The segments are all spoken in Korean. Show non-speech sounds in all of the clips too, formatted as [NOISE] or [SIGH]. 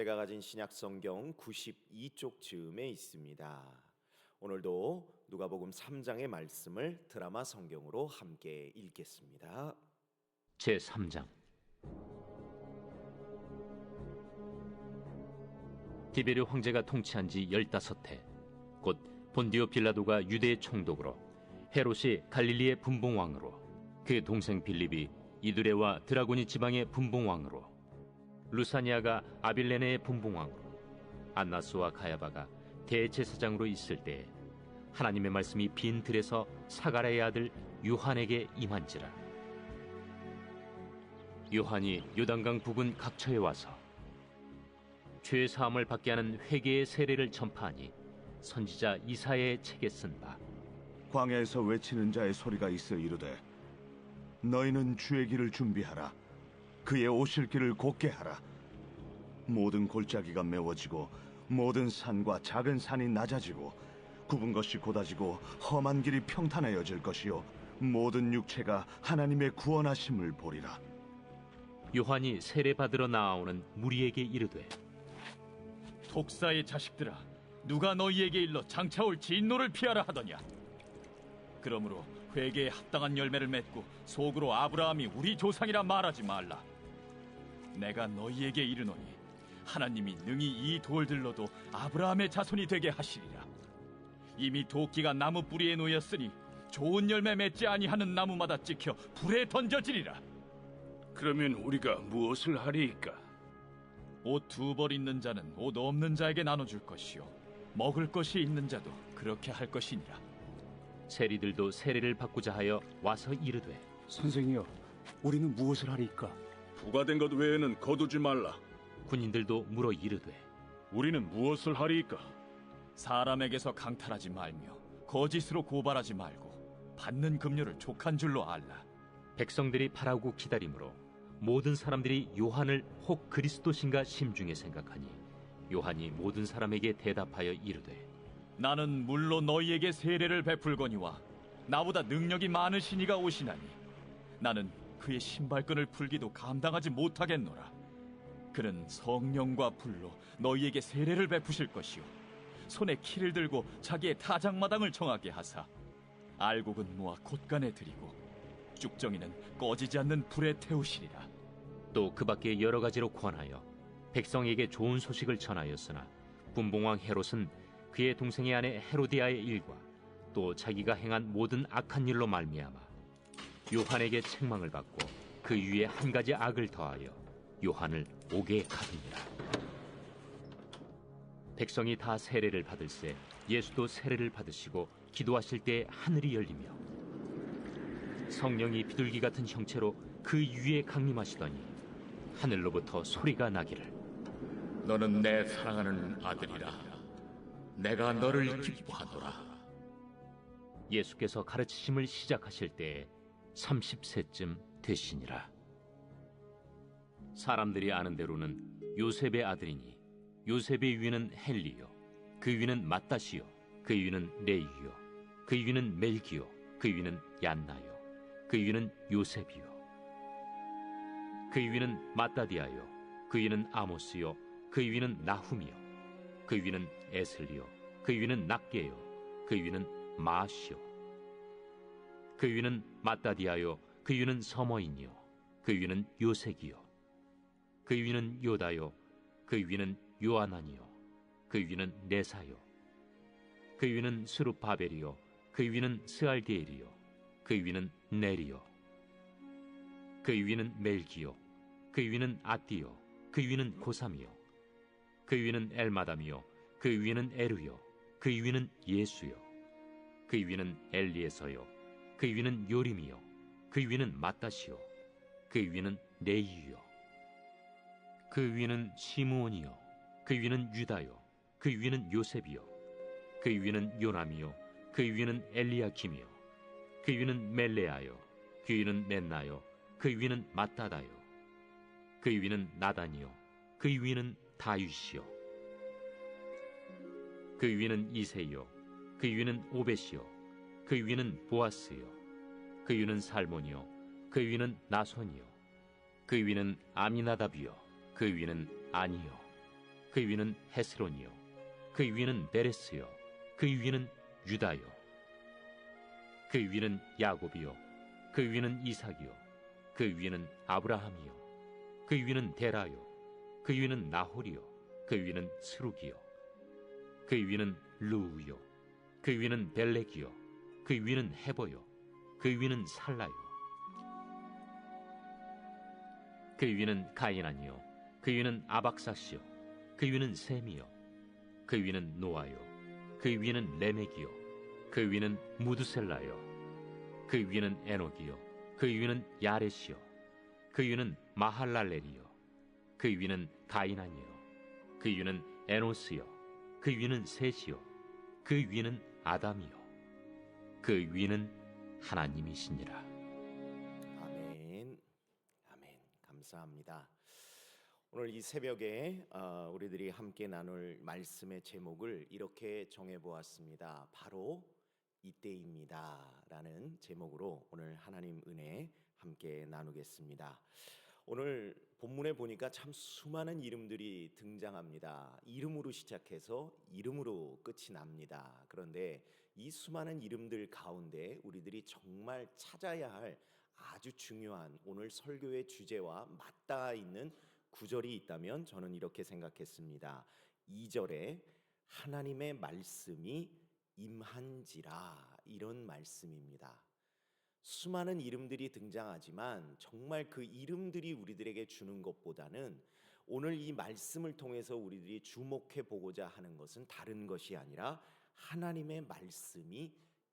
제가 가진 신약 성경 92쪽 즈음에 있습니다. 오늘도 누가복음 3장의 말씀을 드라마 성경으로 함께 읽겠습니다. 제 3장 디베르 황제가 통치한 지 15해 곧 본디오 빌라도가 유대의 총독으로 헤롯이 갈릴리의 분봉왕으로 그 동생 빌립이 이두레와 드라고니 지방의 분봉왕으로 루사니아가 아빌레네의 분봉왕으로 안나스와 가야바가 대제사장으로 있을 때에 하나님의 말씀이 빈 들에서 사가랴의 아들 요한에게 임한지라. 요한이 요단강 부근 각처에 와서 죄 사함을 받게 하는 회개의 세례를 전파하니 선지자 이사야의 책에 쓴 바. 광야에서 외치는 자의 소리가 있어 이르되 너희는 주의 길을 준비하라 그의 오실 길을 곧게 하라 모든 골짜기가 메워지고 모든 산과 작은 산이 낮아지고 굽은 것이 곧아지고 험한 길이 평탄하여질 것이요 모든 육체가 하나님의 구원하심을 보리라 요한이 세례 받으러 나아오는 무리에게 이르되 독사의 자식들아, 누가 너희에게 일러 장차올 진노를 피하라 하더냐? 그러므로 회개에 합당한 열매를 맺고 속으로 아브라함이 우리 조상이라 말하지 말라. 내가 너희에게 이르노니 하나님이 능히 이 돌들로도 아브라함의 자손이 되게 하시리라. 이미 도끼가 나무 뿌리에 놓였으니 좋은 열매 맺지 아니하는 나무마다 찍혀 불에 던져지리라. 그러면 우리가 무엇을 하리이까? 옷 두 벌 있는 자는 옷 없는 자에게 나눠줄 것이요 먹을 것이 있는 자도 그렇게 할 것이니라 세리들도 세례를 받고자 하여 와서 이르되 선생이여, 우리는 무엇을 하리이까? 부과된 것 외에는 거두지 말라. 군인들도 물어 이르되 우리는 무엇을 하리이까? 사람에게서 강탈하지 말며 거짓으로 고발하지 말고 받는 급료를 족한 줄로 알라 백성들이 바라고 기다림으로 모든 사람들이 요한을 혹 그리스도신가 심중에 생각하니 요한이 모든 사람에게 대답하여 이르되 나는 물로 너희에게 세례를 베풀거니와 나보다 능력이 많으신 이가 오시나니 나는 그의 신발끈을 풀기도 감당하지 못하겠노라. 그는 성령과 불로 너희에게 세례를 베푸실 것이요. 손에 키를 들고 자기의 타작마당을 정하게 하사 알곡은 모아 곳간에 들이고 쭉정이는 꺼지지 않는 불에 태우시리라. 또 그 밖에 여러 가지로 권하여 백성에게 좋은 소식을 전하였으나 분봉왕 헤롯은 그의 동생의 아내 헤로디아의 일과 또 자기가 행한 모든 악한 일로 말미암아 요한에게 책망을 받고 그 위에 한 가지 악을 더하여 요한을 옥에 가두니라 백성이 다 세례를 받을새 예수도 세례를 받으시고 기도하실 때 하늘이 열리며 성령이 비둘기 같은 형체로 그 위에 강림하시더니 하늘로부터 소리가 나기를 너는 내 사랑하는 아들이라. 내가 너를 기뻐하노라. 예수께서 가르치심을 시작하실 때에 30세쯤 되시니라. 사람들이 아는 대로는 요셉의 아들이니 요셉의 위는 헬리요 그 위는 마따시요 그 위는 레이요 그 위는 멜기요 그 위는 얀나요 그 위는 요셉이요 그 위는 마따디아요 그 위는 아모스요 그 위는 나훔이요 그 위는 에슬리요 그 위는 낙게요 그 위는 마시요 그 위는 마따디아요 그 위는 서머인이요 그 위는 요색이요 그 위는 요다요 그 위는 요아나니요 그 위는 네사요 그 위는 스룹바벨이요 그 위는 스알디엘이요 그 위는 네리요 그 위는 멜기요 그 위는 아띠요 그 위는 고삼이요 그 위는 엘마담이요 그 위는 에르요 그 위는 예수요 그 위는 엘리에서요 그 위는 요림이요 그 위는 마따시요 그 위는 네이요 그 위는 시므온이요 그 위는 유다요 그 위는 요셉이요 그 위는 요남이요 그 위는 엘리야킴이요 그 위는 멜레아요 그 위는 멘나요 그 위는 마따다요 그 위는 나단이요 그 위는 다윗이요 그 위는 이세요 그 위는 오벳이요 그 위는 보아스요 그 위는 살몬이요 그 위는 나손이요 그 위는 아미나답이요 그 위는 아니요 그 위는 헤스론이요 그 위는 베레스요 그 위는 유다요 그 위는 야곱이요 그 위는 이삭이요 그 위는 아브라함이요 그 위는 데라요 그 위는 나홀이요 그 위는 스룩이요 그 위는 루우요 그 위는 벨렉이요 그 위는 헤보요 그 위는 살라요 그 위는 가이난이요 그 위는 아박사시요 그 위는 셈이요 그 위는 노아요 그 위는 레멕이요 그 위는 무드셀라요 그 위는 에녹이요 그 위는 야렛이요 그 위는 마할랄렐이요 그 위는 가이난이요 그 위는 에노스요 그 위는 셋이요 그 위는 아담이요 그 위는 하나님이시니라 아멘. 아멘. 감사합니다. 오늘 이 새벽에 어, 우리들이 함께 나눌 말씀의 제목을 이렇게 정해 보았습니다. 바로 이때입니다라는 제목으로 오늘 하나님 은혜 함께 나누겠습니다. 오늘 본문에 보니까 참 수많은 이름들이 등장합니다. 이름으로 시작해서 이름으로 끝이 납니다. 그런데 이 수많은 이름들 가운데 우리들이 정말 찾아야 할 아주 중요한 오늘 설교의 주제와 맞닿아 있는 구절이 있다면 저는 이렇게 생각했습니다. 2절에 하나님의 말씀이 임한지라 이런 말씀입니다. 수많은 이름들이 등장하지만 정말 그 이름들이 우리들에게 주는 것보다는 오늘 이 말씀을 통해서 우리들이 주목해 보고자 하는 것은 다른 것이 아니라 하나님의 말씀이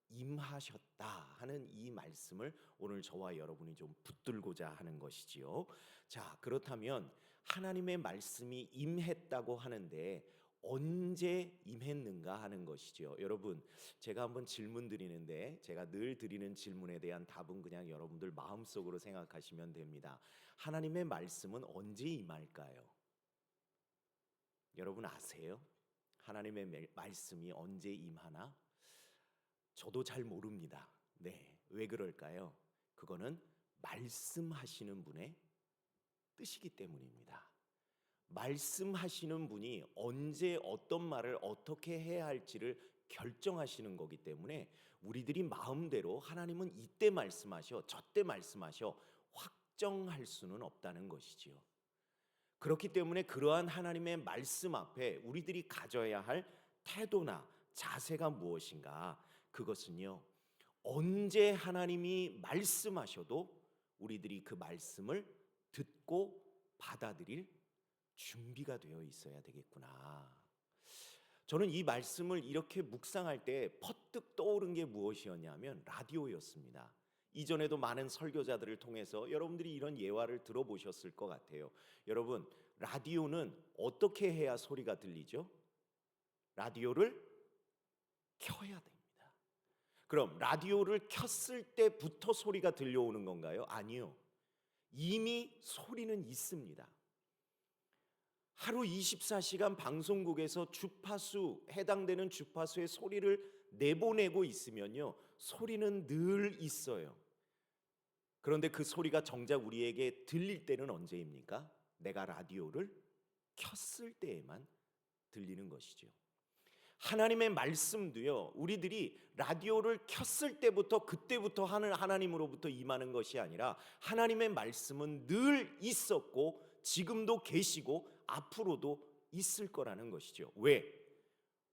임하셨다 하는 이 말씀을 오늘 저와 여러분이 좀 붙들고자 하는 것이지요. 자, 그렇다면 하나님의 말씀이 임했다고 하는데 언제 임했는가 하는 것이죠. 여러분, 제가 한번 질문 드리는데 제가 늘 드리는 질문에 대한 답은 그냥 여러분들 마음속으로 생각하시면 됩니다. 하나님의 말씀은 언제 임할까요? 여러분 아세요? 하나님의 매- 말씀이 언제 임하나? 저도 잘 모릅니다. 네. 왜 그럴까요? 그거는 말씀하시는 분의 뜻이기 때문입니다. 말씀하시는 분이 언제 어떤 말을 어떻게 해야 할지를 결정하시는 거기 때문에 우리들이 마음대로 하나님은 이때 말씀하셔, 저때 말씀하셔 확정할 수는 없다는 것이지요. 그렇기 때문에 그러한 하나님의 말씀 앞에 우리들이 가져야 할 태도나 자세가 무엇인가? 그것은요. 언제 하나님이 말씀하셔도 우리들이 그 말씀을 듣고 받아들일 준비가 되어 있어야 되겠구나. 저는 이 말씀을 이렇게 묵상할 때 퍼뜩 떠오른 게 무엇이었냐면 라디오였습니다. 이전에도 많은 설교자들을 통해서 여러분들이 이런 예화를 들어보셨을 것 같아요. 여러분, 라디오는 어떻게 해야 소리가 들리죠? 라디오를 켜야 됩니다. 그럼 라디오를 켰을 때부터 소리가 들려오는 건가요? 아니요. 이미 소리는 있습니다. 하루 24시간 방송국에서 주파수 해당되는 주파수의 소리를 내보내고 있으면요. 소리는 늘 있어요. 그런데 그 소리가 정작 우리에게 들릴 때는 언제입니까? 내가 라디오를 켰을 때에만 들리는 것이죠. 하나님의 말씀도요. 우리들이 라디오를 켰을 때부터 그때부터 하는 하나님으로부터 임하는 것이 아니라 하나님의 말씀은 늘 있었고 지금도 계시고 앞으로도 있을 거라는 것이죠. 왜?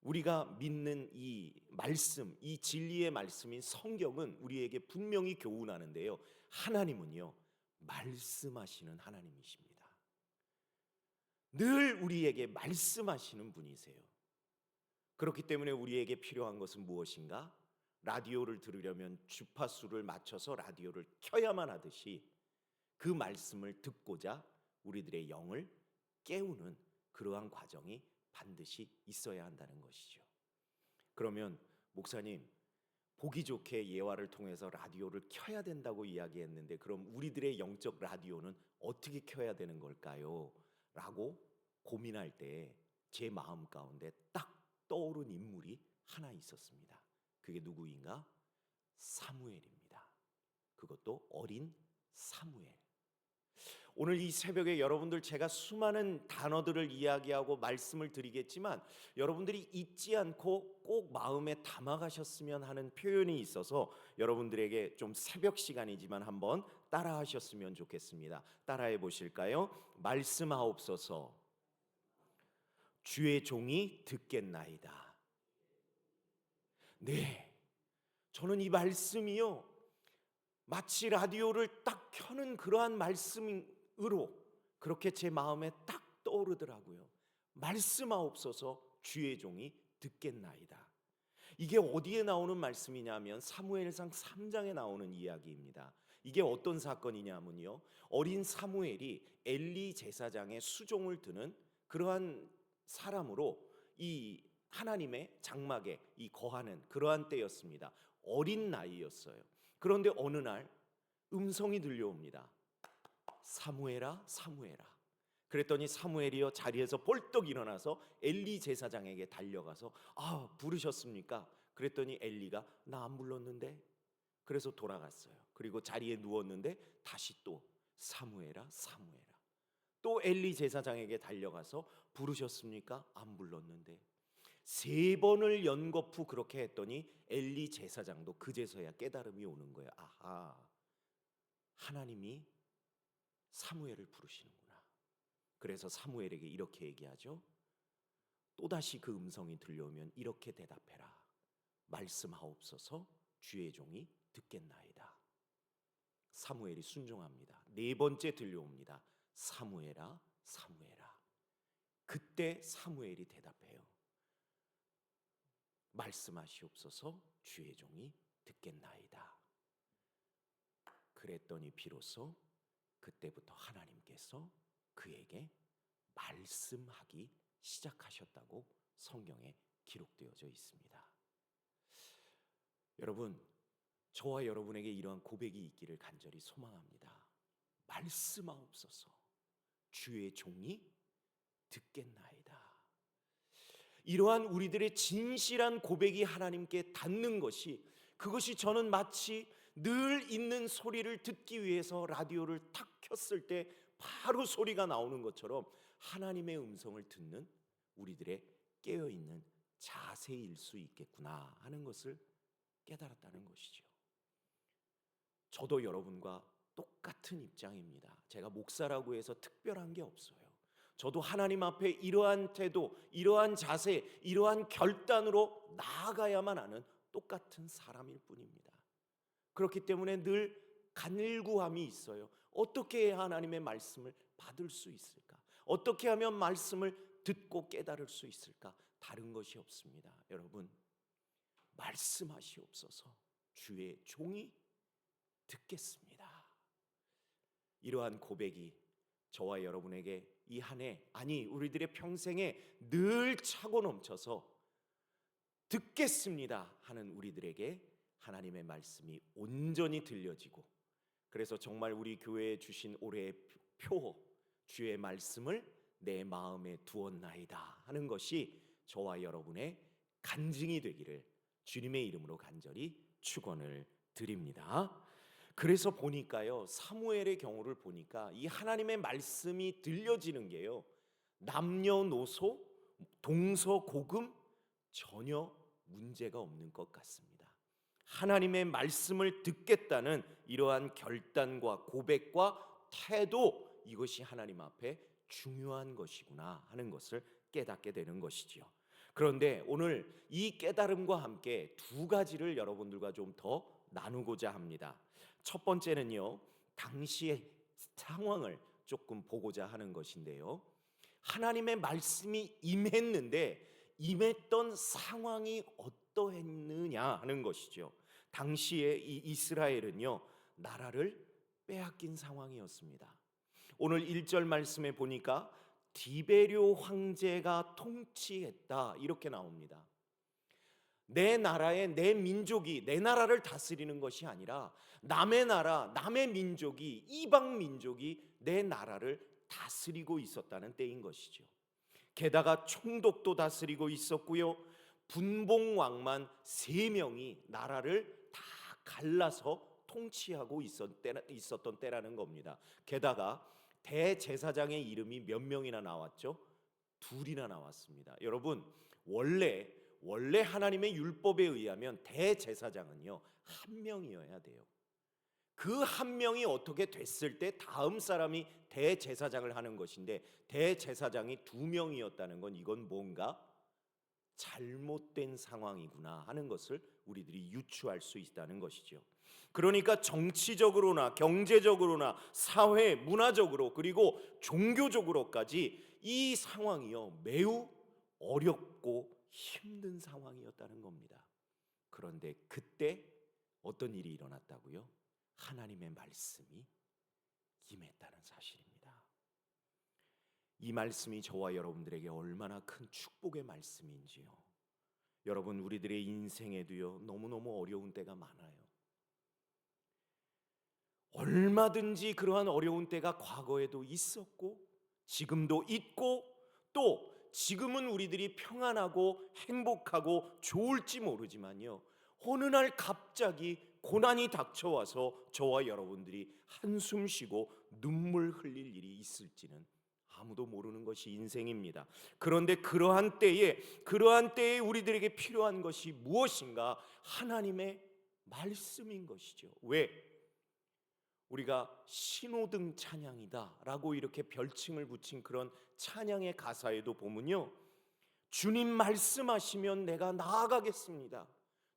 우리가 믿는 이 말씀, 이 진리의 말씀인 성경은 우리에게 분명히 교훈하는데요. 하나님은요. 말씀하시는 하나님이십니다. 늘 우리에게 말씀하시는 분이세요. 그렇기 때문에 우리에게 필요한 것은 무엇인가? 라디오를 들으려면 주파수를 맞춰서 라디오를 켜야만 하듯이 그 말씀을 듣고자 우리들의 영을 깨우는 그러한 과정이 반드시 있어야 한다는 것이죠. 그러면 목사님 보기 좋게 예화를 통해서 라디오를 켜야 된다고 이야기했는데 그럼 우리들의 영적 라디오는 어떻게 켜야 되는 걸까요? 라고 고민할 때 제 마음 가운데 딱 떠오른 인물이 하나 있었습니다. 그게 누구인가? 사무엘입니다. 그것도 어린 사무엘. 오늘 이 새벽에 여러분들 제가 수많은 단어들을 이야기하고 말씀을 드리겠지만 여러분들이 잊지 않고 꼭 마음에 담아가셨으면 하는 표현이 있어서 여러분들에게 좀 새벽 시간이지만 한번 따라하셨으면 좋겠습니다. 따라해 보실까요? 말씀하옵소서. 주의 종이 듣겠나이다. 네. 저는 이 말씀이요. 마치 라디오를 딱 켜는 그러한 말씀 으로 그렇게 제 마음에 딱 떠오르더라고요. 말씀하옵소서 주의 종이 듣겠나이다. 이게 어디에 나오는 말씀이냐면 사무엘상 3장에 나오는 이야기입니다. 이게 어떤 사건이냐면요. 어린 사무엘이 엘리 제사장의 수종을 드는 그러한 사람으로 이 하나님의 장막에 이 거하는 그러한 때였습니다. 어린 나이였어요. 그런데 어느 날 음성이 들려옵니다. 사무엘아, 사무엘아. 그랬더니 사무엘이요 자리에서 벌떡 일어나서 엘리 제사장에게 달려가서 아 부르셨습니까? 그랬더니 엘리가 나 안 불렀는데 그래서 돌아갔어요. 그리고 자리에 누웠는데 다시 또 사무엘아, 사무엘아. 또 엘리 제사장에게 달려가서 부르셨습니까? 안 불렀는데 세 번을 연거푸 그렇게 했더니 엘리 제사장도 그제서야 깨달음이 오는 거예요. 아하, 하나님이 사무엘을 부르시는구나. 그래서 사무엘에게 이렇게 얘기하죠. 또다시 그 음성이 들려오면 이렇게 대답해라. 말씀하옵소서 주의 종이 듣겠나이다. 사무엘이 순종합니다. 네 번째 들려옵니다. 사무엘아, 사무엘아. 그때 사무엘이 대답해요. 말씀하시옵소서 주의 종이 듣겠나이다. 그랬더니 비로소 그때부터 하나님께서 그에게 말씀하기 시작하셨다고 성경에 기록되어져 있습니다. 여러분, 저와 여러분에게 이러한 고백이 있기를 간절히 소망합니다. 말씀하옵소서. 주의 종이 듣겠나이다. 이러한 우리들의 진실한 고백이 하나님께 닿는 것이 그것이 저는 마치 늘 있는 소리를 듣기 위해서 라디오를 탁 켰을 때 바로 소리가 나오는 것처럼 하나님의 음성을 듣는 우리들의 깨어 있는 자세일 수 있겠구나 하는 것을 깨달았다는 것이죠. 저도 여러분과 똑같은 입장입니다. 제가 목사라고 해서 특별한 게 없어요. 저도 하나님 앞에 이러한 태도, 이러한 자세, 이러한 결단으로 나아가야만 하는 똑같은 사람일 뿐입니다. 그렇기 때문에 늘 간일구함이 있어요. 어떻게 하나님의 말씀을 받을 수 있을까? 어떻게 하면 말씀을 듣고 깨달을 수 있을까? 다른 것이 없습니다. 여러분, 말씀하시옵소서. 주의 종이 듣겠습니다. 이러한 고백이 저와 여러분에게 이 한 해, 아니, 우리들의 평생에 늘 차고 넘쳐서 듣겠습니다 하는 우리들에게 하나님의 말씀이 온전히 들려지고 그래서 정말 우리 교회에 주신 올해의 표 주의 말씀을 내 마음에 두었나이다 하는 것이 저와 여러분의 간증이 되기를 주님의 이름으로 간절히 축원을 드립니다. 그래서 보니까요 사무엘의 경우를 보니까 이 하나님의 말씀이 들려지는 게요 남녀노소 동서고금 전혀 문제가 없는 것 같습니다. 하나님의 말씀을 듣겠다는 이러한 결단과 고백과 태도 이것이 하나님 앞에 중요한 것이구나 하는 것을 깨닫게 되는 것이지요. 그런데 오늘 이 깨달음과 함께 두 가지를 여러분들과 좀 더 나누고자 합니다. 첫 번째는요, 당시의 상황을 조금 보고자 하는 것인데요. 하나님의 말씀이 임했는데 임했던 상황이 어 떠했느냐 하는 것이죠. 당시에 이 이스라엘은요, 나라를 빼앗긴 상황이었습니다. 오늘 1절 말씀에 보니까 디베료 황제가 통치했다 이렇게 나옵니다. 내 나라의 내 민족이 내 나라를 다스리는 것이 아니라 남의 나라, 남의 민족이 이방 민족이 내 나라를 다스리고 있었다는 때인 것이죠. 게다가 총독도 다스리고 있었고요. 분봉 왕만 세 명이 나라를 다 갈라서 통치하고 있었던 때라는 겁니다. 게다가 대제사장의 이름이 몇 명이나 나왔죠? 둘이나 나왔습니다. 여러분, 원래 원래 하나님의 율법에 의하면 대제사장은요 한 명이어야 돼요. 그 한 명이 어떻게 됐을 때 다음 사람이 대제사장을 하는 것인데 대제사장이 두 명이었다는 건 이건 뭔가 잘못된 상황이구나 하는 것을 우리들이 유추할 수 있다는 것이죠. 그러니까 정치적으로나 경제적으로나 사회, 문화적으로 그리고 종교적으로까지 이 상황이요 매우 어렵고 힘든 상황이었다는 겁니다. 그런데 그때 어떤 일이 일어났다고요? 하나님의 말씀이 임했다는 사실입니다. 이 말씀이 저와 여러분들에게 얼마나 큰 축복의 말씀인지요. 여러분 우리들의 인생에도요 너무너무 어려운 때가 많아요. 얼마든지 그러한 어려운 때가 과거에도 있었고 지금도 있고 또 지금은 우리들이 평안하고 행복하고 좋을지 모르지만요. 어느 날 갑자기 고난이 닥쳐와서 저와 여러분들이 한숨 쉬고 눈물 흘릴 일이 있을지는 아무도 모르는 것이 인생입니다. 그런데 그러한 때에 그러한 때에 우리들에게 필요한 것이 무엇인가? 하나님의 말씀인 것이죠. 왜? 우리가 신호등 찬양이다라고 이렇게 별칭을 붙인 그런 찬양의 가사에도 보면요. 주님 말씀하시면 내가 나아가겠습니다.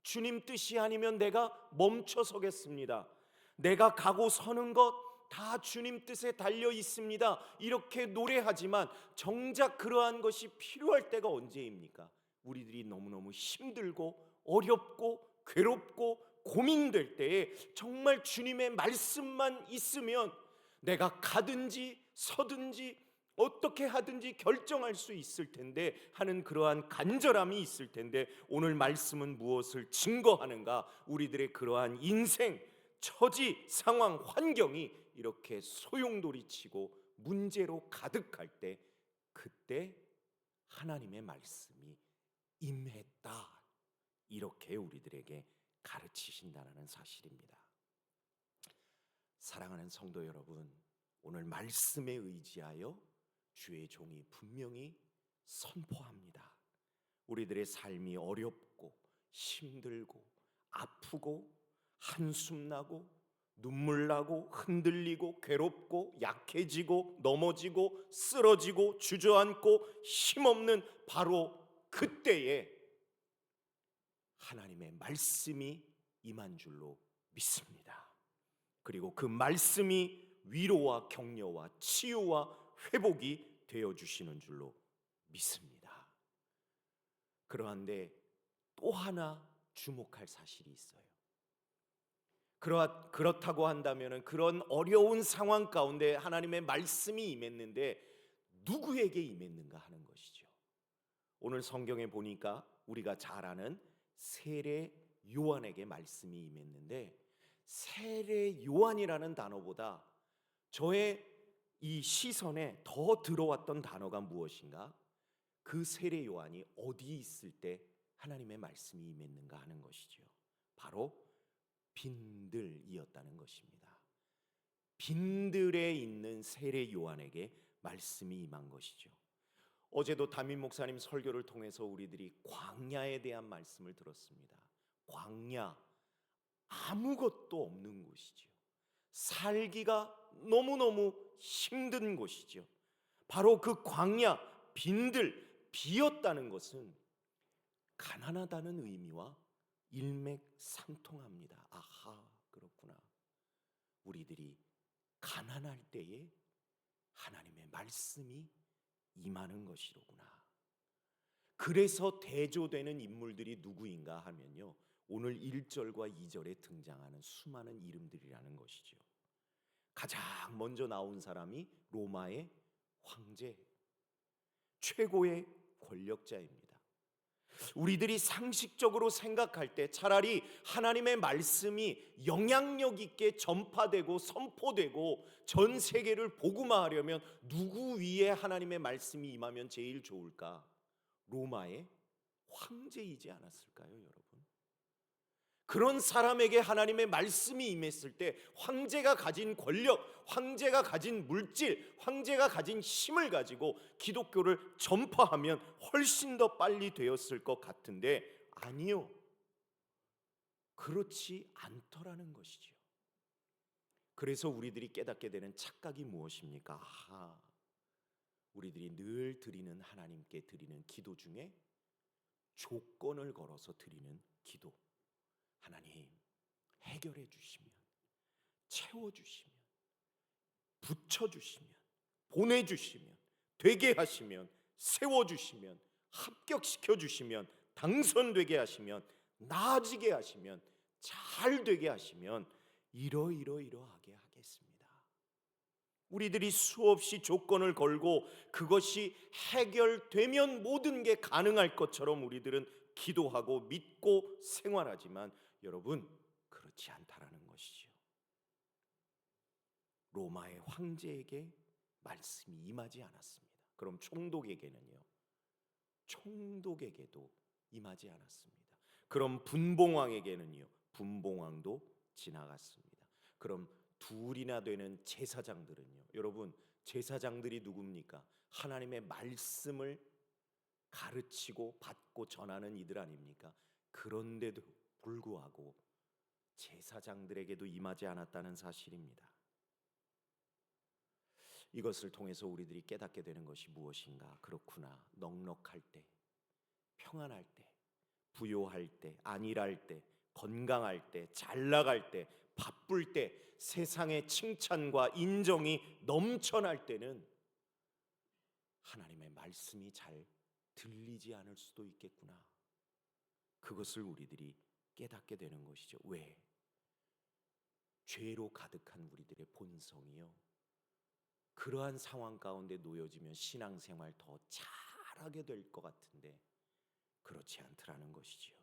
주님 뜻이 아니면 내가 멈춰 서겠습니다. 내가 가고 서는 것 다 주님 뜻에 달려 있습니다. 이렇게 노래하지만 정작 그러한 것이 필요할 때가 언제입니까? 우리들이 너무너무 힘들고 어렵고 괴롭고 고민될 때에 정말 주님의 말씀만 있으면 내가 가든지 서든지 어떻게 하든지 결정할 수 있을 텐데 하는 그러한 간절함이 있을 텐데 오늘 말씀은 무엇을 증거하는가? 우리들의 그러한 인생, 처지, 상황, 환경이 이렇게 소용돌이치고 문제로 가득할 때 그때 하나님의 말씀이 임했다. 이렇게 우리들에게 가르치신다는 사실입니다. 사랑하는 성도 여러분, 오늘 말씀에 의지하여 주의 종이 분명히 선포합니다. 우리들의 삶이 어렵고 힘들고 아프고 한숨 나고 눈물 나고 흔들리고 괴롭고 약해지고 넘어지고 쓰러지고 주저앉고 힘없는 바로 그때에 하나님의 말씀이 임한 줄로 믿습니다. 그리고 그 말씀이 위로와 격려와 치유와 회복이 되어 주시는 줄로 믿습니다. 그러한데 또 하나 주목할 사실이 있어요. 그렇, 그렇다고 한다면 그런 어려운 상황 가운데 하나님의 말씀이 임했는데 누구에게 임했는가 하는 것이죠. 오늘 성경에 보니까 우리가 잘 아는 세례 요한에게 말씀이 임했는데 세례 요한이라는 단어보다 저의 이 시선에 더 들어왔던 단어가 무엇인가? 그 세례 요한이 어디 있을 때 하나님의 말씀이 임했는가 하는 것이죠. 바로 빈들이었다는 것입니다. 빈들에 있는 세례 요한에게 말씀이 임한 것이죠. 어제도 담임 목사님 설교를 통해서 우리들이 광야에 대한 말씀을 들었습니다. 광야 아무것도 없는 곳이죠. 살기가 너무너무 힘든 곳이죠. 바로 그 광야 빈들 비었다는 것은 가난하다는 의미와 일맥상통합니다. 아하, 그렇구나. 우리들이 가난할 때에 하나님의 말씀이 임하는 것이로구나. 그래서 대조되는 인물들이 누구인가 하면요. 오늘 1절과 2절에 등장하는 수많은 이름들이라는 것이죠. 가장 먼저 나온 사람이 로마의 황제, 최고의 권력자입니다. 우리들이 상식적으로 생각할 때 차라리 하나님의 말씀이 영향력 있게 전파되고 선포되고 전 세계를 복음화하려면 누구 위에 하나님의 말씀이 임하면 제일 좋을까? 로마의 황제이지 않았을까요, 여러분? 그런 사람에게 하나님의 말씀이 임했을 때 황제가 가진 권력, 황제가 가진 물질, 황제가 가진 힘을 가지고 기독교를 전파하면 훨씬 더 빨리 되었을 것 같은데 아니요. 그렇지 않더라는 것이지요. 그래서 우리들이 깨닫게 되는 착각이 무엇입니까? 아하. 우리들이 늘 드리는 하나님께 드리는 기도 중에 조건을 걸어서 드리는 기도. 하나님 해결해 주시면 채워 주시면 붙여 주시면 보내 주시면 되게 하시면 세워 주시면 합격시켜 주시면 당선되게 하시면 나아지게 하시면 잘 되게 하시면 이러이러이러하게 하겠습니다. 우리들이 수없이 조건을 걸고 그것이 해결되면 모든 게 가능할 것처럼 우리들은 기도하고 믿고 생활하지만 여러분 그렇지 않다라는 것이죠. 로마의 황제에게 말씀이 임하지 않았습니다. 그럼 총독에게는요. 총독에게도 임하지 않았습니다. 그럼 분봉왕에게는요. 분봉왕도 지나갔습니다. 그럼 둘이나 되는 제사장들은요. 여러분 제사장들이 누굽니까? 하나님의 말씀을 가르치고 받고 전하는 이들 아닙니까? 그런데도 불구하고 제사장들에게도 임하지 않았다는 사실입니다. 이것을 통해서 우리들이 깨닫게 되는 것이 무엇인가? 그렇구나. 넉넉할 때, 평안할 때, 부요할 때, 안일할 때, 건강할 때, 잘 나갈 때, 바쁠 때, 세상의 칭찬과 인정이 넘쳐날 때는 하나님의 말씀이 잘 들리지 않을 수도 있겠구나. 그것을 우리들이 깨닫게 되는 것이죠. 왜? 죄로 가득한 우리들의 본성이요. 그러한 상황 가운데 놓여지면 신앙생활 더 잘하게 될 것 같은데 그렇지 않더라는 것이지요.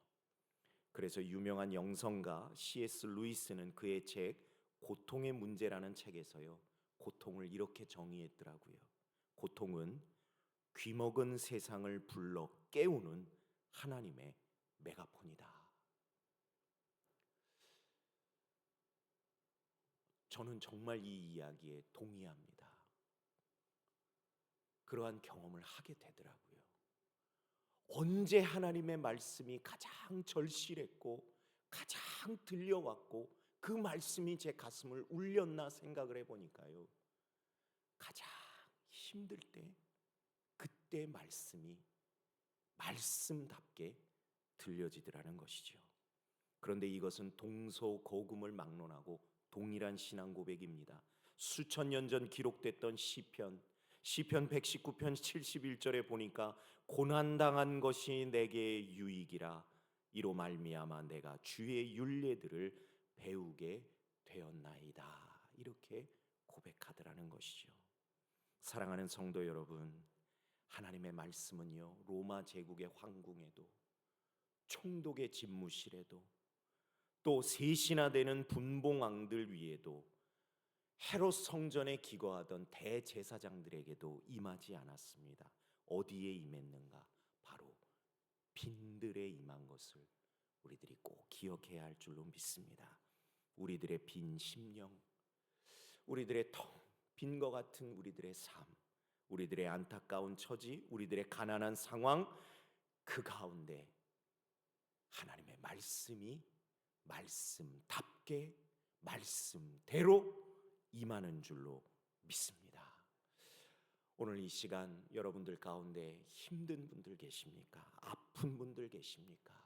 그래서 유명한 영성가 C.S. 루이스는 그의 책 고통의 문제라는 책에서요. 고통을 이렇게 정의했더라고요. 고통은 귀먹은 세상을 불러 깨우는 하나님의 메가폰이다. 저는 정말 이 이야기에 동의합니다. 그러한 경험을 하게 되더라고요. 언제 하나님의 말씀이 가장 절실했고 가장 들려왔고 그 말씀이 제 가슴을 울렸나 생각을 해보니까요. 가장 힘들 때 그때 말씀이 말씀답게 들려지더라는 것이죠. 그런데 이것은 동서고금을 막론하고 동일한 신앙 고백입니다. 수천 년 전 기록됐던 시편 시편 119편 71절에 보니까 고난 당한 것이 내게 유익이라 이로 말미암아 내가 주의 윤례들을 배우게 되었나이다. 이렇게 고백하더라는 것이죠. 사랑하는 성도 여러분, 하나님의 말씀은요. 로마 제국의 황궁에도 총독의 집무실에도 또 셋이나 되는 분봉왕들 위에도 헤롯 성전에 기거하던 대제사장들에게도 임하지 않았습니다. 어디에 임했는가? 바로 빈들에 임한 것을 우리들이 꼭 기억해야 할 줄로 믿습니다. 우리들의 빈 심령, 우리들의 텅빈 것 같은 우리들의 삶, 우리들의 안타까운 처지, 우리들의 가난한 상황 그 가운데 하나님의 말씀이 말씀답게 말씀대로 임하는 줄로 믿습니다. 오늘 이 시간 여러분들 가운데 힘든 분들 계십니까? 아픈 분들 계십니까?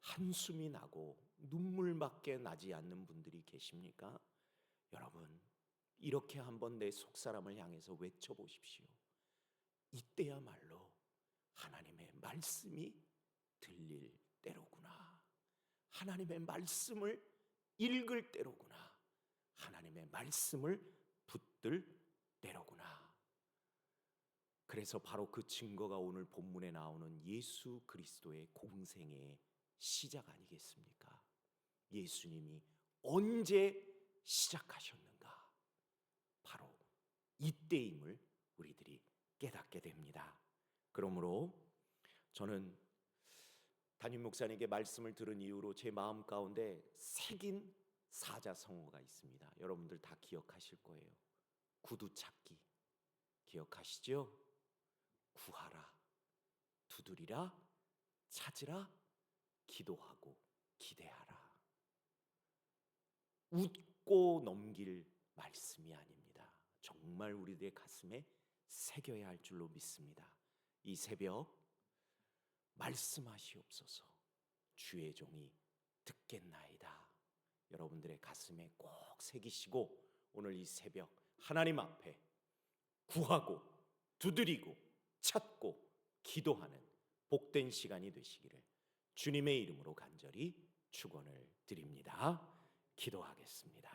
한숨이 나고 눈물밖에 나지 않는 분들이 계십니까? 여러분, 이렇게 한번 내 속사람을 향해서 외쳐 보십시오. 이때야말로 하나님의 말씀이 들릴 때로구나. 하나님의 말씀을 읽을 때로구나. 하나님의 말씀을 붙들 때로구나. 그래서 바로 그 증거가 오늘 본문에 나오는 예수 그리스도의 공생의 시작 아니겠습니까? 예수님이 언제 시작하셨는가? 바로 이때임을 우리들이 깨닫게 됩니다. 그러므로 저는 담임 목사님께 말씀을 들은 이후로 제 마음 가운데 새긴 사자성어가 있습니다. 여러분들 다 기억하실 거예요. 구두 찾기 기억하시죠? 구하라, 두드리라, 찾으라, 기도하고 기대하라. 웃고 넘길 말씀이 아닙니다. 정말 우리들의 가슴에 새겨야 할 줄로 믿습니다. 이 새벽 말씀하시옵소서. 주의 종이 듣겠나이다. 여러분들의 가슴에 꼭 새기시고 오늘 이 새벽 하나님 앞에 구하고 두드리고 찾고 기도하는 복된 시간이 되시기를 주님의 이름으로 간절히 축원을 드립니다. 기도하겠습니다.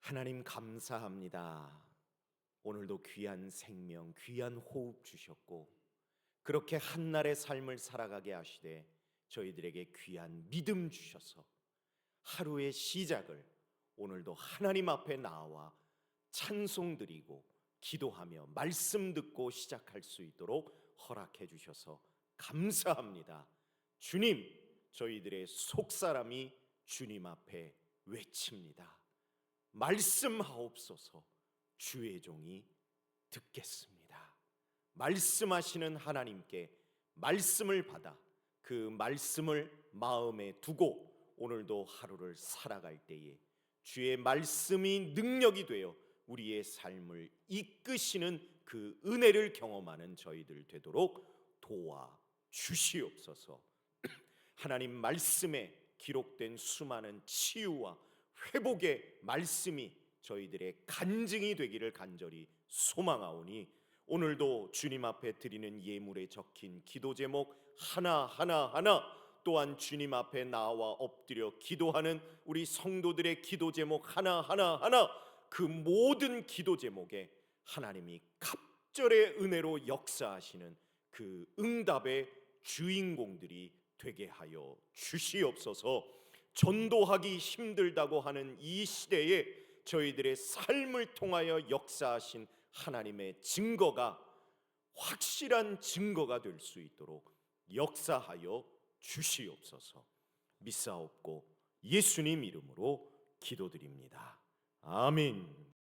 하나님 감사합니다. 오늘도 귀한 생명, 귀한 호흡 주셨고 그렇게 한날의 삶을 살아가게 하시되 저희들에게 귀한 믿음 주셔서 하루의 시작을 오늘도 하나님 앞에 나와 찬송 드리고 기도하며 말씀 듣고 시작할 수 있도록 허락해 주셔서 감사합니다. 주님, 저희들의 속사람이 주님 앞에 외칩니다. 말씀하옵소서 주의 종이 듣겠습니다. 말씀하시는 하나님께 말씀을 받아 그 말씀을 마음에 두고 오늘도 하루를 살아갈 때에 주의 말씀이 능력이 되어 우리의 삶을 이끄시는 그 은혜를 경험하는 저희들 되도록 도와 주시옵소서. [CLEARS THROAT] 하나님 말씀에 기록된 수많은 치유와 회복의 말씀이 저희들의 간증이 되기를 간절히 소망하오니 오늘도 주님 앞에 드리는 예물에 적힌 기도 제목 하나 하나 하나 또한 주님 앞에 나와 엎드려 기도하는 우리 성도들의 기도 제목 하나 하나 하나 그 모든 기도 제목에 하나님이 갑절의 은혜로 역사하시는 그 응답의 주인공들이 되게 하여 주시옵소서. 전도하기 힘들다고 하는 이 시대에 저희들의 삶을 통하여 역사하신 하나님의 증거가 확실한 증거가 될 수 있도록 역사하여 주시옵소서. 믿사옵고 예수님 이름으로 기도드립니다. 아멘.